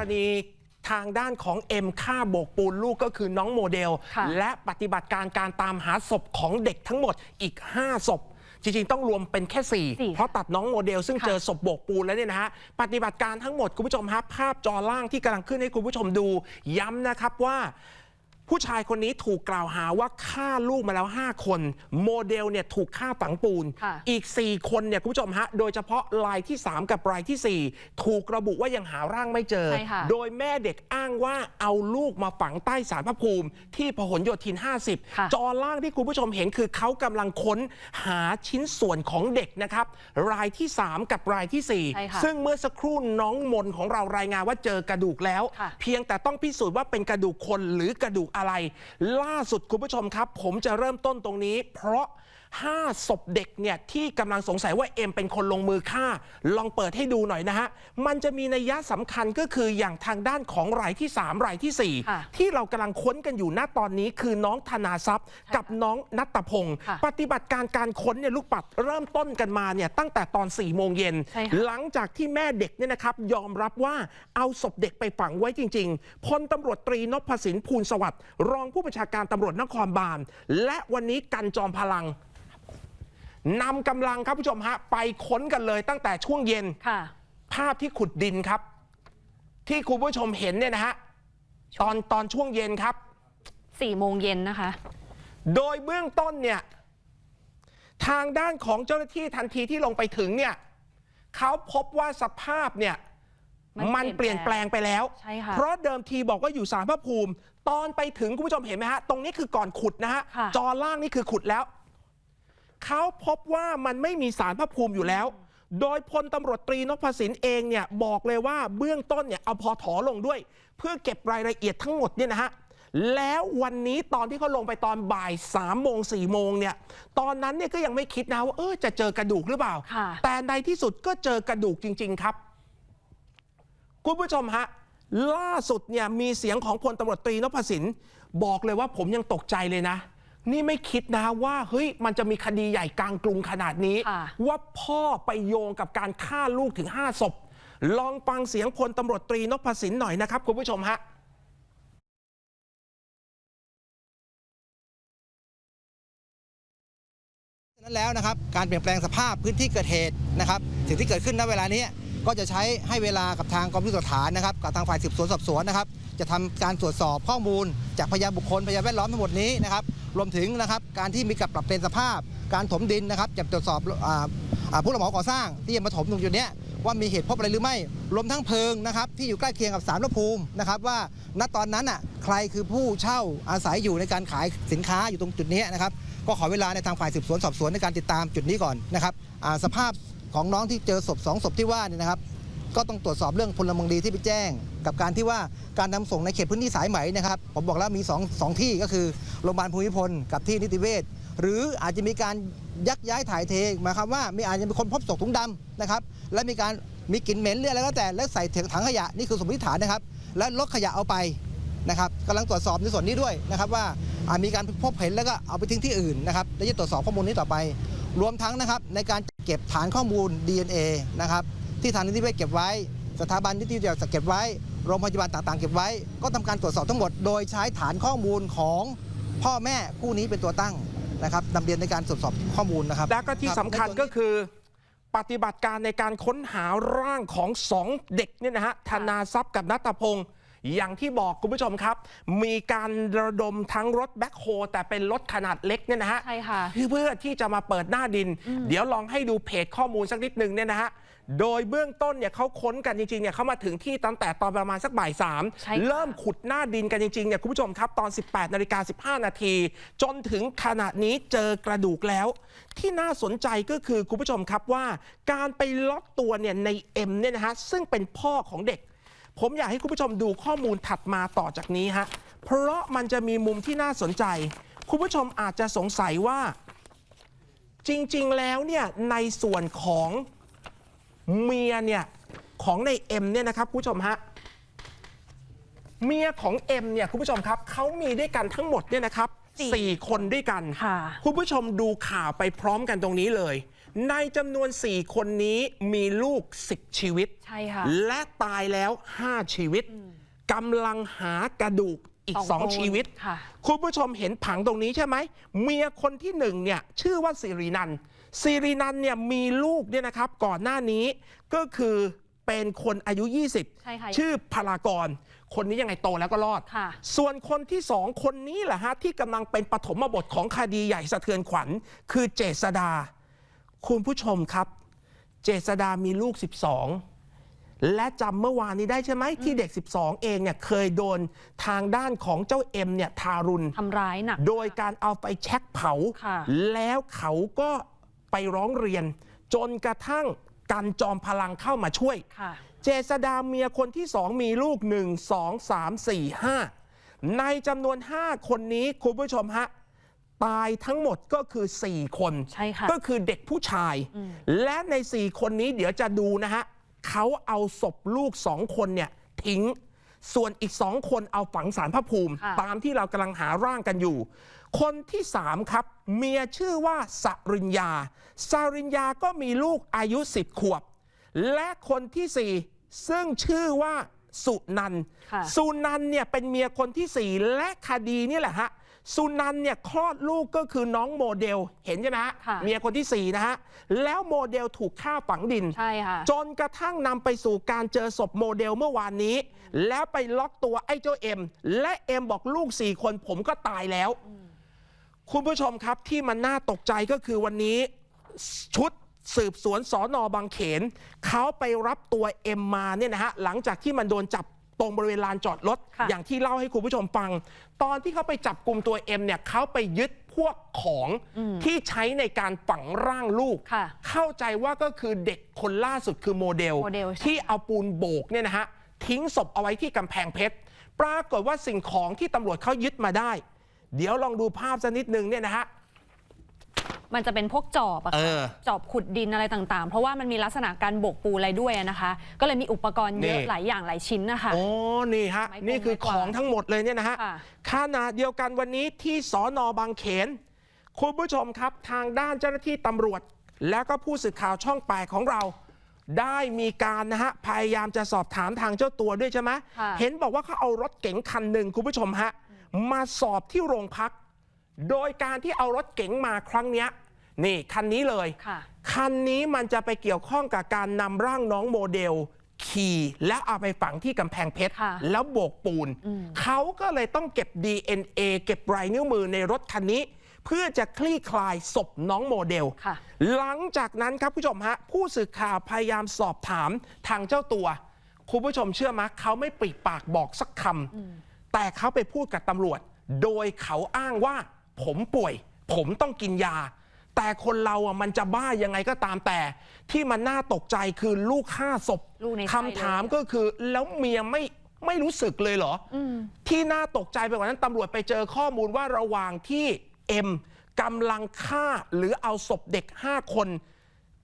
รณีทางด้านของเอ็มฆ่าโบกปูนลูกก็คือน้องโมเดล ค่ะ และปฏิบัติการการตามหาศพของเด็กทั้งหมดอีก 5 ศพ จริงๆ ต้องรวมเป็นแค่ สี่4 เพราะตัดน้องโมเดล ซึ่งค่ะ เจอศพโบกปูนแล้วเนี่ยนะฮะ ปฏิบัติการทั้งหมด คุณผู้ชมฮะภาพจอล่างที่กำลังขึ้นให้คุณผู้ชมดู ย้ำนะครับว่า ผู้ชายคนนี้ถูกกล่าวหาว่าฆ่าลูกมาแล้ว 5 คน โมเดลเนี่ยถูกฆ่าฝังปูน ค่ะ อีก 4 คนเนี่ยคุณผู้ชมฮะ โดยเฉพาะรายที่ 3 กับรายทีสี่ 4 ถูกระบุว่ายังหาร่างไม่เจอ ใช่ค่ะ โดยแม่เด็กอ้างว่าเอาลูกมาฝังใต้สารพระภูมิ ที่พหลโยธิน ค่ะ 50 จอล่างที่คุณผู้ชมเห็นคือเขากำลังค้นหาชิ้นส่วนของเด็กนะครับ รายที่ 3 กับรายทีสี่ใช่ค่ะ4 ซึ่งเมื่อสักครู่น้องมนของเรารายงานว่าเจอกระดูกแล้ว ค่ะ เพียงแต่ต้องพิสูจน์ว่าเป็นกระดูกคนหรือกระดูกอะไร ล่าสุดคุณผู้ชมครับ ผมจะเริ่มต้นตรงนี้ เพราะ 5ศพเด็กเนี่ยที่กำลังสงสัยว่าเอ็มเป็นคนลงมือฆ่า ลองเปิดให้ดูหน่อยนะฮะ มันจะมีนัยยะสำคัญก็คืออย่างทางด้านของรายที่ 3 รายทีสี่ค่ะ4 ที่เรากำลังค้นกันอยู่ณตอนนี้คือน้องธนาทรัพย์ กับน้องนัตพงศ์ค่ะปฏิบัติการการค้นเนี่ยลูกปัดเริ่มต้นกันมาเนี่ยตั้งแต่ตอน4ี่โมงเย็น ใช่ค่ะ หลังจากที่แม่เด็กเนี่ยนะครับยอมรับว่าเอาศพเด็กไปฝังไว้จริง ๆ พลตำรวจตรีนพสินภูลสวัสดิ์รองผู้บัญชาการตำรวจนครบาล และวันนี้กันจอมพลัง นำกำลังครับผู้ชมฮะไปค้นกันเลยตั้งแต่ช่วงเย็นค่ะภาพที่ขุดดินครับ ที่คุณผู้ชมเห็นเนี่ยนะฮะตอนตอนช่วงเย็นครับสี่โมงเย็นนะคะ โดยเบื้องต้นเนี่ยทางด้านของเจ้าหน้าที่ทันทีที่ลงไปถึงเนี่ยเขาพบว่าสภาพเนี่ยมันมันเปเปลี่ลี่ยยนนแปลงไปแล้วใช่ค่ะเพราะเดิมทีบอกว่าอยู่สารพระภูมิ ตอนไปถึงคุณผู้ชมเห็นไหมฮะ ตรงนี้คือก่อนขุดนะฮะค่ะจอล่างนี่คือขุดแล้ว เขาพบว่ามันไม่มีสารพระภูมิอยู่แล้ว โดยพลตำรวจตรีนพสินเองเนี่ยบอกเลยว่าเบื้องต้นเนี่ยเอาพอถอลงด้วย เพื่อเก็บรายละเอียดทั้งหมดเนี่ยนะฮะแล้ววันนี้ตอนที่เขาลงไปตอนบ่าย3ามโมงสี่โมงเนี่ย ตอนนั้นเนี่ยก็ยังไม่คิดนะว่าเออจะเจอกระดูกหรือเปล่าค่ะแต่ในที่สุดก็เจอกระดูกจริง ๆครับ คุณผู้ชมฮะ ล่าสุดเนี่ยมีเสียงของพลตำรวจตรีนพสิน บอกเลยว่าผมยังตกใจเลยนะ นี่ไม่คิดนะว่าเฮ้ยมันจะมีคดีใหญ่กลางกรุงขนาดนี้ค่ะว่าพ่อไปโยงกับการฆ่าลูกถึง 5 ศพ ลองฟังเสียงพลตำรวจตรีนพสินหน่อยนะครับ คุณผู้ชมฮะฉะนั้นแล้วนะครับการเปลี่ยนแปลงสภาพพื้นที่เกิดเหตุนะครับสิ่งที่เกิดขึ้นณเวลานี้ก็จะใช้ให้เวลากับทางกองพิสูจน์หลักฐานนะครับกับทางฝ่ายสืบสวนสอบสวนนะครับจะทำการตรวจสอบข้อมูลจากพยานบุคคลพยานแวดล้อมทั้งหมดนี้นะครับ รวมถึงนะครับการที่มีการปรับเปลี่ยนสภาพ การถมดินนะครับจะตรวจสอบอผู้รับเหมาก่อสร้างที่จะมาถมตรงจุดนี้ว่ามีเหตุพบอะไรหรือไม่ รวมทั้งเพิงนะครับที่อยู่ใกล้เคียงกับสารพระภูมินะครับว่าณตอนนั้นอะใครคือผู้เช่าอาศัยอยู่ในการขายสินค้าอยู่ตรงจุดนี้นะครับก็ขอเวลาในทางฝ่ายสืบสวนสอบสวนในการติดตามจุดนี้ก่อนนะครับสภาพของน้องที่เจอศพสองศพที่ว่านี่นะครับ ก็ต้องตรวจสอบเรื่องพลเมืองดีที่ไปแจ้ง กับการที่ว่าการนำส่งในเขตพื้นที่สายไหมนะครับผมบอกแล้วมีสองสอที่ก็คือโรงพยาบาลภูมิพลกับที่นิติเวชหรืออาจจะมีการยักย้ายถ่ายเทหมายความว่ามีอาจจะมีคนพบศพถุงดำนะครับ และมีการมีกลิ่นเหม็นหรืออะไรก็แต่ แล้วใส่ถังขยะนี่คือสมมติฐานนะครับ แล้วรถขยะเอาไปนะครับกำลังตรวจสอบในส่วนนี้ด้วยนะครับว่าอ่ามีการพบเห็นแล้วก็เอาไปทิ้งที่อื่นนะครับและจะตรวจสอบข้อมูลนี้ต่อไป รวมทั้งนะครับในการเก็บฐานข้อมูล DNA นะครับ ที่ทางนิติเวชเก็บไว้ สถาบันนิติวิทยาศาสตร์เก็บไว้ โรงพยาบาลต่างๆเก็บไว้ ก็ทำการตรวจสอบทั้งหมด โดยใช้ฐานข้อมูลของพ่อแม่คู่นี้เป็นตัวตั้งนะครับนำเรียนในการตรวจสอบข้อมูลนะครับ และก็ที่รับสำคัญในส่วนก็คือปฏิบัติการในการค้นหาร่างของสองเด็กเนี่ยนะฮะธนาทรัพย์กับนัตพงศ์อย่างที่บอกคุณผู้ชมครับ มีการระดมทั้งรถแบ็คโฮแต่เป็นรถขนาดเล็กเนี่ยนะฮะใช่ค่ะเพื่อที่จะมาเปิดหน้าดิน เดี๋ยวลองให้ดูเพจข้อมูลสักนิดหนึ่งเนี่ยนะฮะ โดยเบื้องต้นเนี่ยเขาค้นกันจริงๆเนี่ยเขามาถึงที่ตั้งแต่ตอนประมาณสักบ่ายสามใช่ค่ะ เริ่มขุดหน้าดินกันจริงๆเนี่ยคุณผู้ชมครับ ตอน 18นาฬิกา15 นาที จนถึงขณะนี้เจอกระดูกแล้ว ที่น่าสนใจก็คือคุณผู้ชมครับว่า การไปล็อกตัวเนี่ยในเอ็มเนี่ยนะฮะซึ่งเป็นพ่อของเด็ก ผมอยากให้คุณผู้ชมดูข้อมูลถัดมาต่อจากนี้ฮะเพราะมันจะมีมุมที่น่าสนใจ คุณผู้ชมอาจจะสงสัยว่า จริง ๆ แล้วเนี่ยในส่วนของ เมียเนี่ยของในเอ็มเนี่ยนะครับคุณผู้ชมฮะเมียของเอ็มเนี่ยคุณผู้ชมครับเขามีด้วยกันทั้งหมดเนี่ยนะครับสี่สี่คนด้วยกันค่ะคุณผู้ชมดูข่าวไปพร้อมกันตรงนี้เลย ในจำนวน 4 คนนี้มีลูก 10 ชีวิตใช่ค่ะและตายแล้ว 5 ชีวิตกำลังหากระดูกอีกสองคน2ชีวิตค่ะคุณผู้ชมเห็นผังตรงนี้ใช่ไหมเมียคนที่หนึ่งเนี่ยชื่อว่าสิรินัน สิรินันเนี่ยมีลูกเนี่ยนะครับก่อนหน้านี้ก็คือเป็นคนอายุ 20 ใช่ค่ะชื่อพลากร คนนี้ยังไงโตแล้วก็รอด ค่ะ ส่วนคนที่สองคนนี้แหละฮะที่กำลังเป็นปฐมบทของคดีใหญ่สะเทือนขวัญ คือเจษดา คุณผู้ชมครับ เจษดามีลูก 12 และจำเมื่อวานนี้ได้ใช่ไหมที่เด็ก 12 เองเนี่ยเคยโดนทางด้านของเจ้าเอ็มเนี่ยทารุณ ทำร้ายหนัก โดยการเอาไปแช็คเผา ค่ะ แล้วเขาก็ ไปร้องเรียน จนกระทั่งกันจอมพลังเข้ามาช่วยค่ะเจษดาเมียคนที่สองมีลูก1 2 3 4 5ในจำนวน 5 คนนี้คุณผู้ชมฮะ ตายทั้งหมดก็คือ 4 คนใช่ค่ะก็คือเด็กผู้ชาย และใน 4 คนนี้เดี๋ยวจะดูนะฮะเขาเอาศพลูก2คนเนี่ยทิ้ง ส่วนอีก2คนเอาฝังสารพระภูมิค่ะตามที่เรากำลังหาร่างกันอยู่ คนที่ 3 ครับ เมียชื่อว่าสริญญาสริญญาก็มีลูกอายุ 10 ขวบ และคนที่ 4 ซึ่งชื่อว่าสุนันท์ค่ะสุนันท์เนี่ยเป็นเมียคนที่ 4 และคดีนี่แหละฮะสุนันท์เนี่ยคลอดลูกก็คือน้องโมเดลเห็นใช่ไหมฮะค่ะเมียคนที่ 4 นะฮะ แล้วโมเดลถูกฆ่าฝังดิน ใช่ค่ะ จนกระทั่งนำไปสู่การเจอศพโมเดลเมื่อวานนี้ แล้วไปล็อกตัวไอ้เจ้าเอ็ม และเอ็มบอกลูก 4 คนผมก็ตายแล้ว คุณผู้ชมครับที่มันน่าตกใจก็คือวันนี้ชุดสืบสวนสอนอบางเขนเขาไปรับตัวเอ็มมาเนี่ยนะฮะหลังจากที่มันโดนจับตรงบริเวณลานจอดรถค่ะอย่างที่เล่าให้คุณผู้ชมฟัง ตอนที่เขาไปจับกลุ่มตัวเอ็มเนี่ยเขาไปยึดพวกของที่ใช้ในการฝังร่างลูกค่ะเข้าใจว่าก็คือเด็กคนล่าสุดคือโมเดลโมเดลใช่ที่เอาปูนโบกเนี่ยนะฮะทิ้งศพเอาไว้ที่กำแพงเพชร ปรากฏว่าสิ่งของที่ตำรวจเขายึดมาได้ เดี๋ยวลองดูภาพสักนิดนึงเนี่ยนะฮะ มันจะเป็นพวกจอบอะเอค่ะอจอบขุดดินอะไรต่างๆ เพราะว่ามันมีลักษณะการโบกปูอะไรด้วยอะนะคะ ก็เลยมีอุปกรณ์เยอะนี่ หลายอย่างหลายชิ้นนะคะ โอ้นี่ฮะ ไม้กวงนี่คือไม้กขวาดองทั้งหมดเลยเนี่ยนะฮะ ค่ะ ขณะเดียวกันวันนี้ที่สอนอบางเขน คุณผู้ชมครับทางด้านเจ้าหน้าที่ตำรวจ แล้วก็ผู้สื่อข่าวช่องแปดของเรา ได้มีการนะฮะ พยายามจะสอบถามทางเจ้าตัวด้วยใช่ไหมค่ะ เห็นบอกว่าเขาเอารถเก๋งคันหนึ่งคุณผู้ชมฮะ มาสอบที่โรงพัก โดยการที่เอารถเก๋งมาครั้งเนี้ยนี่คันนี้เลย ค่ะ คันนี้มันจะไปเกี่ยวข้องกับการนำร่างน้องโมเดล ขี่แล้วเอาไปฝังที่กำแพงเพชร ค่ะแล้วโบกปูนเขาก็เลยต้องเก็บ DNA เก็บลายนิ้วมือในรถคันนี้ เพื่อจะคลี่คลายศพน้องโมเดล ค่ะ หลังจากนั้นครับผู้ชมฮะ ผู้สื่อข่าวพยายามสอบถามทางเจ้าตัว คุณผู้ชมเชื่อไหมเขาไม่ปริปากบอกสักคำ แต่เขาไปพูดกับตำรวจ โดยเขาอ้างว่า ผมป่วย ผมต้องกินยา แต่คนเราอะมันจะบ้ายังไงก็ตามแต่ ที่มันน่าตกใจคือลูกฆ่าศพลูกในไส้คำถามก็คือ แล้วเมียไม่ไม่รู้สึกเลยเหรออที่น่าตกใจไปกว่านั้นตำรวจไปเจอข้อมูลว่าระหว่างที่เอ็มกำลังฆ่าหรือเอาศพเด็ก 5 คน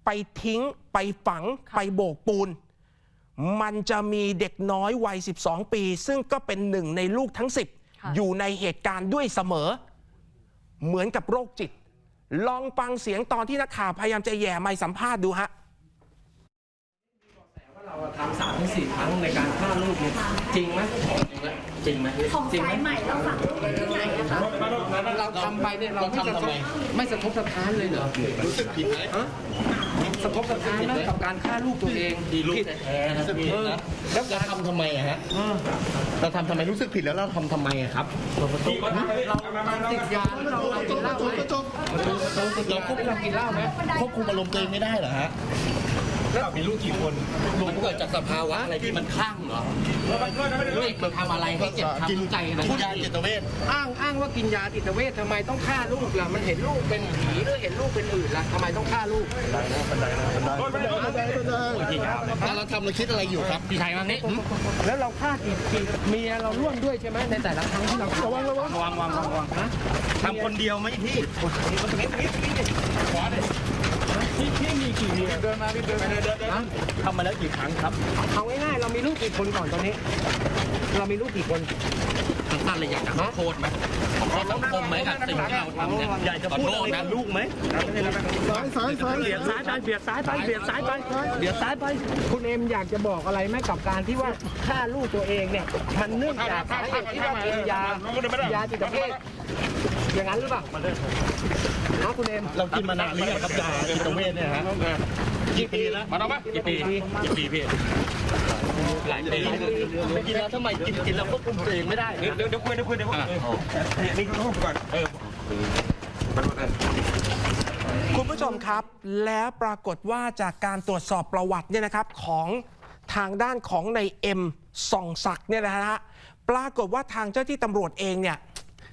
ไปทิ้งไปฝัง ไปโบกปูน มันจะมีเด็กน้อยวัย 12 ปี ซึ่งก็เป็นหนึ่งในลูกทั้งค่ะ10 อยู่ในเหตุการณ์ด้วยเสมอ เหมือนกับโรคจิต ลองฟังเสียงตอนที่นักข่าวพยายามจะแย่ไมค์สัมภาษณ์ดูฮะว่าเราทำสามถึงสี่ครั้งในการฆ่าลูกเนี่ยจริงไหมจริงไหมของจริงไหมสายใหม่เราฝังลูกไว้ที่ไหนอะคะเราทำไปเนี่ยเราไม่สะทกไม่สะทกสะท้านเลยเหรอรู้สึกผิดไหม สะทกสะท้านนะกับการฆ่าลูกตัวเองผิดแท้นะพี่เออนะแล้วเราทำทำไมอะฮะเราทำทำไมรู้สึกผิดแล้วเราทำทำไมอะครับเราติดยาแล้วเราเรากินเหล้าไหมเราติดยาแล้วเรากินเหล้าไหมควบคุมอารมณ์ตัวเองไม่ได้เหรอฮะ มีลูกกี่คนมันเกิดจากสภาวะอะไรที่มันคลั่งเหรอเด็กมันทำอะไรให้เจ็บช้ำใจนะกินยาจิตเวชอ้างอ้างว่ากินยาจิตเวชทำไมต้องฆ่าลูกล่ะมันเห็นลูกเป็นผีหรือเห็นลูกเป็นอื่นล่ะทำไมต้องฆ่าลูกแล้วเราทำเราคิดอะไรอยู่ครับพี่ชัยมานี่แล้วเราฆ่ากี่กี่เมียเราร่วมด้วยใช่ไหมในแต่ละครั้งที่เราระวังระวังระวังระวังระวังนะทำคนเดียวไหมพี่เพี่มีกี่เมียเดินมาพี่เดินมาเดินนะทำมาแล้วกี่ครั้งครับ เอาง่ายๆเรามีลูกกี่คนก่อนตอนนี้ เรามีลูกกี่คนท่านเลยอยากจะขอโทษไหมขอโทษสังคมไหมกับสิ่งที่เราทำเนี่ยอยากจะพูดอะไรกับลูกไหมเบียดซ้ายไปเบียดซ้ายไปเบียดซ้ายไปเบียดซ้ายไปคุณเอ็มอยากจะบอกอะไรไหมกับการที่ว่าฆ่าลูกตัวเองเนี่ยมันเนื่องจากสาเหตุที่ว่ากินยายาจิตเภท อย่างนั้นหรือเปล่านะคุณเอ็มเรากินมานานหรือยังครับยาจิตเวชเนี่ยฮะกี่ปีแล้วมาเอาปะกี่ปีกี่ปีพี่หลายปีกินแล้วทำไมกินกินแล้วควบคุมตัวเองไม่ได้ เดี๋ยวเดี๋ยวคุยเดี๋ยวคุยเดี๋ยวคุยนี่รูปก่อนเออคุณผู้ชมครับ แล้วปรากฏว่าจากการตรวจสอบประวัติเนี่ยนะครับของทางด้านของในเอ็มส่องศักดิ์เนี่ยนะฮะปรากฏว่าทางเจ้าที่ตำรวจเองเนี่ย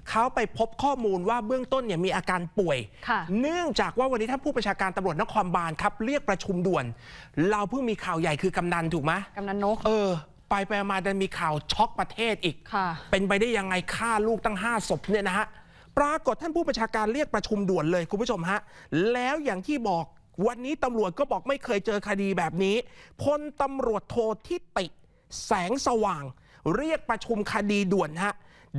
เขาไปพบข้อมูลว่าเบื้องต้นเนี่ยมีอาการป่วยค่ะเนื่องจากว่าวันนี้ท่านผู้ประชาการตำรวจนครบาลครับ เรียกประชุมด่วน เราเพิ่งมีข่าวใหญ่คือกำนันถูกไหมกำนันนก เออไปไปมาดันมีข่าวช็อกประเทศอีกค่ะเป็นไปได้ยังไงฆ่าลูกตั้ง5ศพเนี่ยนะฮะปรากฏท่านผู้ประชาการเรียกประชุมด่วนเลยคุณผู้ชมฮะ แล้วอย่างที่บอกวันนี้ตำรวจก็บอกไม่เคยเจอคดีแบบนี้พลตำรวจโททิติ แสงสว่าง เรียกประชุมคดีด่วนฮะ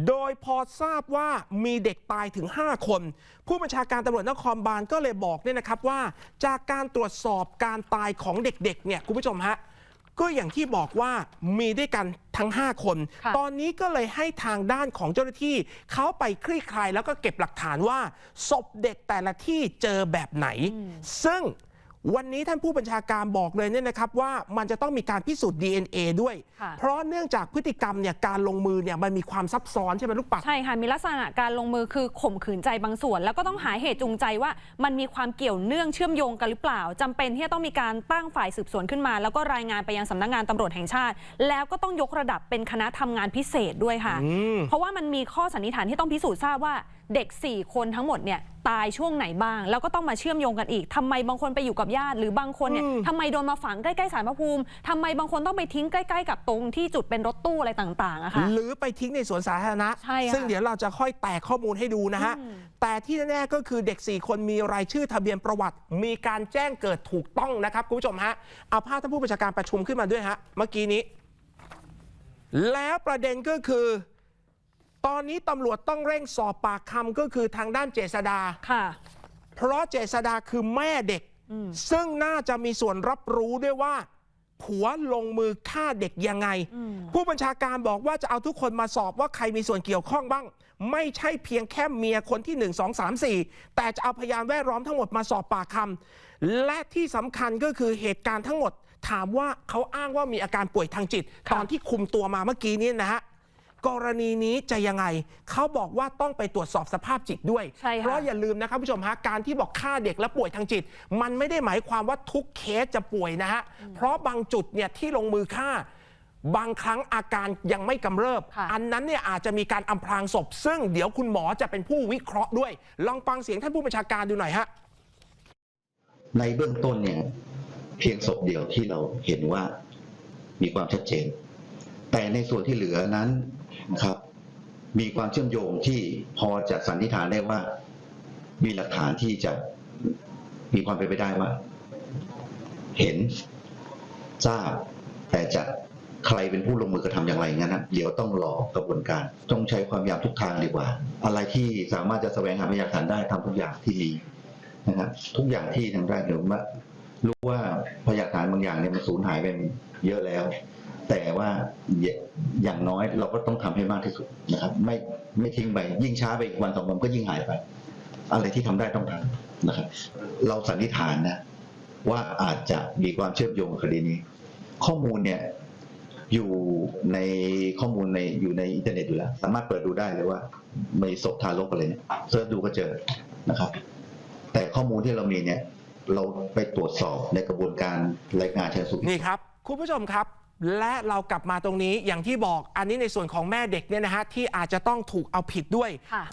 โดยพอทราบว่ามีเด็กตายถึง 5 คน ผู้บัญชาการตำรวจนครบาลก็เลยบอกเนี่ยนะครับว่า จากการตรวจสอบการตายของเด็กๆเนี่ยคุณผู้ชมฮะก็อย่างที่บอกว่ามีด้วยกันทั้ง 5 คนค่ะตอนนี้ก็เลยให้ทางด้านของเจ้าหน้าที่ เขาไปคลี่คลายแล้วก็เก็บหลักฐานว่าศพเด็กแต่ละที่เจอแบบไหน ซึ่ง วันนี้ท่านผู้บัญชาการบอกเลยเนี่ยนะครับว่ามันจะต้องมีการพิสูจน์ DNA ด้วยค่ะเพราะเนื่องจากพฤติกรรมเนี่ยการลงมือเนี่ยมันมีความซับซ้อนใช่ไหมลูกปัดใช่ค่ะมีลักษณะการลงมือคือข่มขืนใจบางส่วน แล้วก็ต้องหาเหตุจูงใจว่ามันมีความเกี่ยวเนื่องเชื่อมโยงกันหรือเปล่าจำเป็นที่จะต้องมีการตั้งฝ่ายสืบสวนขึ้นมา แล้วก็รายงานไปยังสำนักงานตำรวจแห่งชาติ แล้วก็ต้องยกระดับเป็นคณะทำงานพิเศษด้วยค่ะอืมเพราะว่ามันมีข้อสันนิษฐานที่ต้องพิสูจน์ทราบว่าเด็ก 4 คนทั้งหมดเนี่ยตายช่วงไหนบ้าง แล้วก็ต้องมาเชื่อมโยงกันอีกทำไมบางคนไปอยู่กับญาติ หรือบางคนเนี่ยทำไมโดนมาฝังใกล้ๆสารพระภูมิทำไมบางคนต้องไปทิ้งใกล้ ๆ กับตรงที่จุดเป็นรถตู้อะไรต่างๆอะค่ะหรือไปทิ้งในสวนสาธารณะใช่ค่ะซึ่งเดี๋ยวเราจะค่อยแตกข้อมูลให้ดูนะฮะอืมแต่ที่แน่ๆก็คือเด็ก 4 คนมีรายชื่อทะเบียนประวัติ มีการแจ้งเกิดถูกต้องนะครับคุณผู้ชมฮะเอาภาพท่านผู้บัญชาการประชุมขึ้นมาด้วยฮะเมื่อกี้นี้ แล้วประเด็นก็คือ ตอนนี้ตำรวจต้องเร่งสอบปากคำก็คือทางด้านเจษดา ค่ะ เพราะเจษดาคือแม่เด็กซึ่งน่าจะมีส่วนรับรู้ด้วยว่า ผัวลงมือฆ่าเด็กยังไงผู้บัญชาการบอกว่าจะเอาทุกคนมาสอบว่าใครมีส่วนเกี่ยวข้องบ้าง ไม่ใช่เพียงแค่เมียคนที่ 1 2 3 4 แต่จะเอาพยานแวดล้อมทั้งหมดมาสอบปากคำและที่สำคัญก็คือเหตุการณ์ทั้งหมด ถามว่าเขาอ้างว่ามีอาการป่วยทางจิตค่ะตอนที่คุมตัวมาเมื่อกี้นี้นะฮะ กรณีนี้จะยังไง เขาบอกว่าต้องไปตรวจสอบสภาพจิตด้วย ใช่ค่ะ เพราะอย่าลืมนะครับผู้ชมฮะการที่บอกฆ่าเด็กและป่วยทางจิต มันไม่ได้หมายความว่าทุกเคสจะป่วยนะฮะเพราะบางจุดเนี่ยที่ลงมือฆ่า บางครั้งอาการยังไม่กำเริบ ค่ะ อันนั้นเนี่ยอาจจะมีการอำพรางศพ ซึ่งเดี๋ยวคุณหมอจะเป็นผู้วิเคราะห์ด้วย ลองฟังเสียงท่านผู้บัญชาการดูหน่อยฮะ ในเบื้องต้นเนี่ยเพียงศพเดียวที่เราเห็นว่ามีความชัดเจน แต่ในส่วนที่เหลือนั้น นะครับ มีความเชื่อมโยงที่พอจะสันนิษฐานได้ว่า มีหลักฐานที่จะมีความเป็นไปได้ว่า เห็นทราบแต่จะใครเป็นผู้ลงมือกระทำอย่างไรงั้นนะเดี๋ยวต้องรอกระบวนการ ต้องใช้ความพยายามทุกทางดีกว่า อะไรที่สามารถจะแสวงหาพยานฐานได้ทำทุกอย่างที่มีนะครับทุกอย่างที่ทางด้เดี๋ยวว่ารู้ว่าพยานฐานบางอย่างเนี่ยมันสูญหายไปเยอะแล้ว แต่ว่าอย่างน้อยเราก็ต้องทำให้มากที่สุดนะครับ ไม่ไม่ทิ้งไปยิ่งช้าไปอีกวันสองวันก็ยิ่งหายไป อะไรที่ทำได้ต้องทำนะครับ เราสันนิษฐานนะ ว่าอาจจะมีความเชื่อมโยงกับคดีนี้ ข้อมูลเนี่ยอยู่ในข้อมูลในอยู่ในอินเทอร์เน็ตอยู่แล้ว สามารถเปิดดูได้เลยว่ามีศพทารกอะไรเนี่ยเสิร์ชดูก็เจอนะครับ แต่ข้อมูลที่เรามีเนี่ย เราไปตรวจสอบในกระบวนการรายงานชันสูตรนี่ครับ คุณผู้ชมครับ และเรากลับมาตรงนี้อย่างที่บอกอันนี้ในส่วนของแม่เด็กเนี่ยนะฮะที่อาจจะต้องถูกเอาผิดด้วยค่ะ